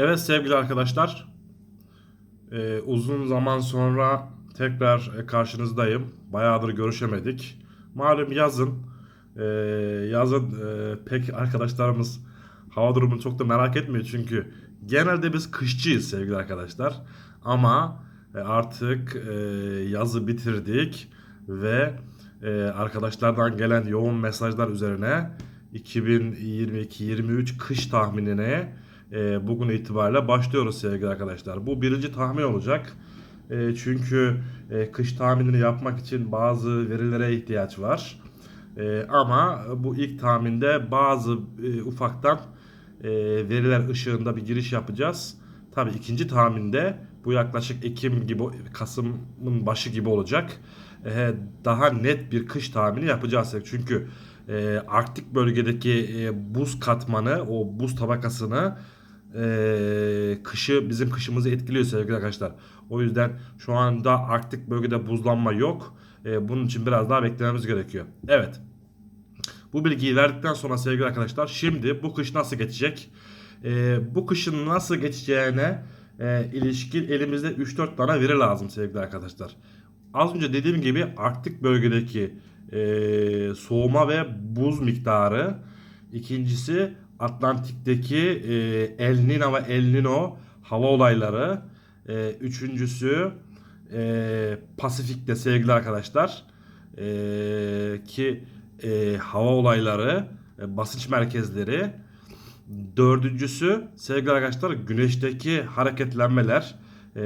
Evet sevgili arkadaşlar, Ee, uzun zaman sonra tekrar e, karşınızdayım. Bayağıdır görüşemedik. Malum yazın, Ee, yazın e, pek arkadaşlarımız hava durumunu çok da merak etmiyor çünkü genelde biz kışçıyız sevgili arkadaşlar. Ama e, artık e, yazı bitirdik ve e, arkadaşlardan gelen yoğun mesajlar üzerine 2022-23 kış tahminine e, bugün itibariyle başlıyoruz sevgili arkadaşlar. Bu birinci tahmin olacak. E, çünkü e, kış tahminini yapmak için bazı verilere ihtiyaç var. E, ama bu ilk tahminde bazı e, ufaktan e, veriler ışığında bir giriş yapacağız. Tabii ikinci tahminde bu yaklaşık Ekim gibi Kasım'ın başı gibi olacak. E, daha net bir kış tahmini yapacağız. Çünkü e, Arktik bölgedeki e, buz katmanı, o buz tabakasını e, kışı bizim kışımızı etkiliyor sevgili arkadaşlar. O yüzden şu anda Arktik bölgede buzlanma yok. E, bunun için biraz daha beklememiz gerekiyor. Evet. Bu bilgiyi verdikten sonra sevgili arkadaşlar şimdi bu kış nasıl geçecek? E, bu kışın nasıl geçeceğine e, ilişkin elimizde 3-4 tane veri lazım sevgili arkadaşlar. Az önce dediğim gibi Arktik bölgedeki e, soğuma ve buz miktarı. İkincisi Atlantik'teki e, El Niño ve El Nino hava olayları. E, üçüncüsü e, Pasifik'te sevgili arkadaşlar e, ki e, hava olayları, e, basınç merkezleri. Dördüncüsü sevgili arkadaşlar güneşteki hareketlenmeler. E,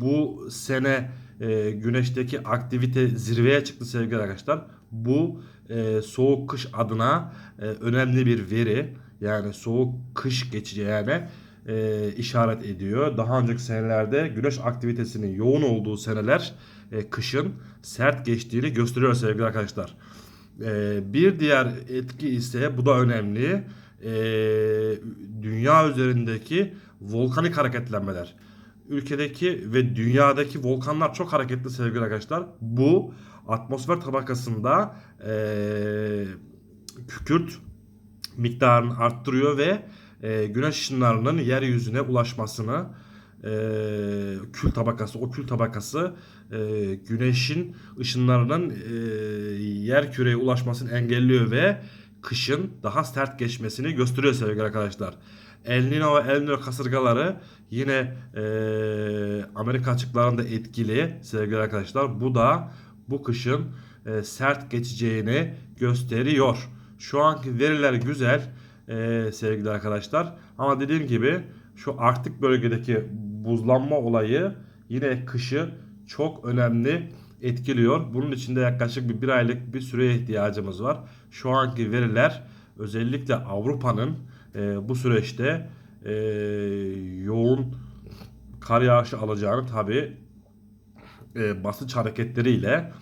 bu sene e, güneşteki aktivite zirveye çıktı sevgili arkadaşlar. Bu e, soğuk kış adına e, önemli bir veri. Yani soğuk kış geçici yani e, işaret ediyor. Daha önceki senelerde güneş aktivitesinin yoğun olduğu seneler e, kışın sert geçtiğini gösteriyor sevgili arkadaşlar. E, bir diğer etki ise bu da önemli. E, dünya üzerindeki volkanik hareketlenmeler ülkedeki ve dünyadaki volkanlar çok hareketli sevgili arkadaşlar. Bu atmosfer tabakasında e, kükürt miktarını arttırıyor ve e, güneş ışınlarının yeryüzüne ulaşmasını e, kül tabakası o kül tabakası e, güneşin ışınlarının e, yer küreye ulaşmasını engelliyor ve kışın daha sert geçmesini gösteriyor sevgili arkadaşlar. El Nino ve El Nino kasırgaları yine e, Amerika açıklarında etkili sevgili arkadaşlar. Bu da bu kışın e, sert geçeceğini gösteriyor. Şu anki veriler güzel e, sevgili arkadaşlar. Ama dediğim gibi şu Arktik bölgedeki buzlanma olayı yine kışı çok önemli etkiliyor. Bunun için de yaklaşık bir, bir aylık bir süreye ihtiyacımız var. Şu anki veriler özellikle Avrupa'nın e, bu süreçte e, yoğun kar yağışı alacağını tabi e, basınç hareketleriyle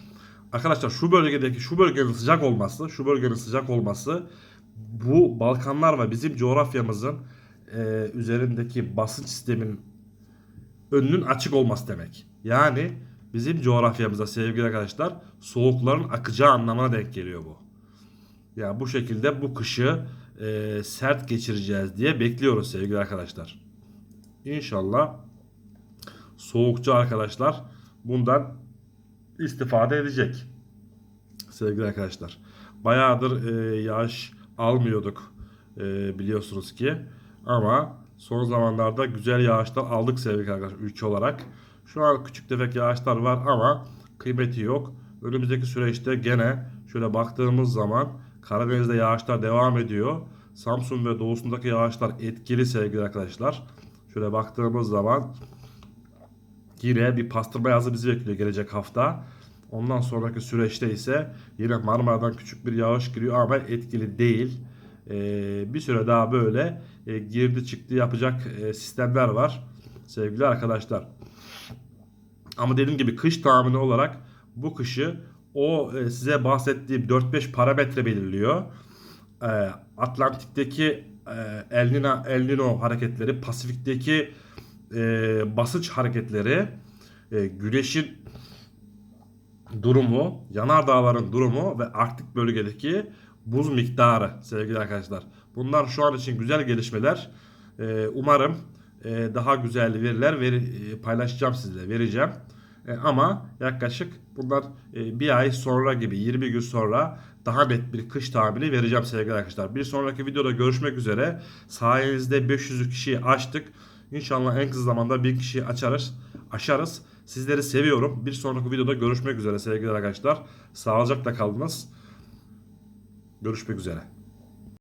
arkadaşlar şu bölgedeki şu bölgenin sıcak olması şu bölgenin sıcak olması bu Balkanlar ve bizim coğrafyamızın e, üzerindeki basınç sistemin önünün açık olması demek. Yani bizim coğrafyamızda sevgili arkadaşlar soğukların akacağı anlamına denk geliyor bu. Yani bu şekilde bu kışı e, sert geçireceğiz diye bekliyoruz sevgili arkadaşlar. İnşallah soğukçu arkadaşlar bundan istifade edecek sevgili arkadaşlar. Bayağıdır e, yağış almıyorduk e, biliyorsunuz ki ama son zamanlarda güzel yağışlar aldık sevgili arkadaşlar ülke olarak. Şu an küçük tefek yağışlar var ama kıymeti yok. Önümüzdeki süreçte gene şöyle baktığımız zaman Karadeniz'de yağışlar devam ediyor. Samsun ve doğusundaki yağışlar etkili sevgili arkadaşlar. Şöyle baktığımız zaman yine bir pastırma yazı bizi bekliyor gelecek hafta. Ondan sonraki süreçte ise yine Marmara'dan küçük bir yağış giriyor ama etkili değil. Ee, bir süre daha böyle e, girdi çıktı yapacak e, sistemler var sevgili arkadaşlar. Ama dediğim gibi kış tahmini olarak bu kışı o e, size bahsettiğim 4-5 parametre belirliyor. E, Atlantik'teki e, El, Nino, El Nino hareketleri, Pasifik'teki basınç hareketleri, güneşin durumu, yanardağların durumu ve Arktik bölgedeki buz miktarı sevgili arkadaşlar. Bunlar şu an için güzel gelişmeler. Umarım daha güzel veriler veri- paylaşacağım sizle vereceğim. E, ama yaklaşık bunlar e, bir ay sonra gibi 20 gün sonra daha net bir kış tahmini vereceğim sevgili arkadaşlar. Bir sonraki videoda görüşmek üzere. Sayenizde 500 kişiyi açtık. İnşallah en kısa zamanda 1000 kişiyi açarız, aşarız. Sizleri seviyorum. Bir sonraki videoda görüşmek üzere sevgili arkadaşlar. Sağlıcakla kaldınız. Görüşmek üzere.